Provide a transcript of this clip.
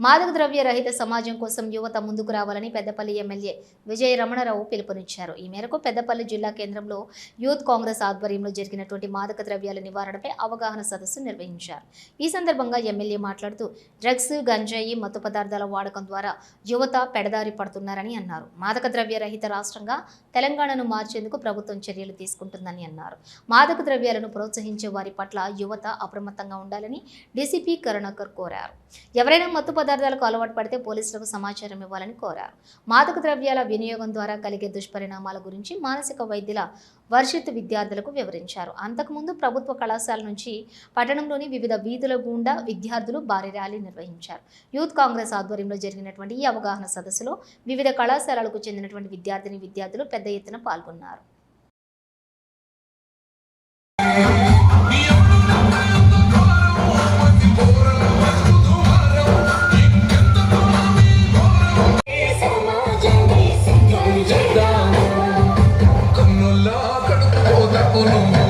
మాదక ద్రవ్య రహిత సమాజం కోసం యువత ముందుకు రావాలని పెద్దపల్లి ఎమ్మెల్యే విజయ రమణరావు పిలుపునిచ్చారు. ఈ మేరకు పెద్దపల్లి జిల్లా కేంద్రంలో యూత్ కాంగ్రెస్ ఆధ్వర్యంలో జరిగినటువంటి మాదక ద్రవ్యాల నివారణపై అవగాహన సదస్సు నిర్వహించారు. ఈ సందర్భంగా ఎమ్మెల్యే మాట్లాడుతూ డ్రగ్స్ గంజాయి మత్తు పదార్థాల వాడకం ద్వారా యువత పెడదారి పడుతున్నారని అన్నారు. మాదక ద్రవ్య రహిత రాష్ట్రంగా తెలంగాణను మార్చేందుకు ప్రభుత్వం చర్యలు తీసుకుంటుందని అన్నారు. మాదక ద్రవ్యాలను ప్రోత్సహించే వారి పట్ల యువత అప్రమత్తంగా ఉండాలని డీసీపీ కరుణాకర్ కోరారు. ఎవరైనా మత్తు పదార్థాలకు అలవాటు పడితే పోలీసులకు సమాచారం ఇవ్వాలని కోరారు. మాదక ద్రవ్యాల వినియోగం ద్వారా కలిగే దుష్పరిణామాల గురించి మానసిక వైద్యుల వర్షిత్ విద్యార్థులకు వివరించారు. అంతకుముందు ప్రభుత్వ కళాశాల నుంచి పట్టణంలోని వివిధ వీధుల గుండా విద్యార్థులు భారీ ర్యాలీ నిర్వహించారు. యూత్ కాంగ్రెస్ ఆధ్వర్యంలో జరిగినటువంటి ఈ అవగాహన సదస్సులో వివిధ కళాశాలలకు చెందినటువంటి విద్యార్థిని విద్యార్థులు పెద్ద ఎత్తున పాల్గొన్నారు. por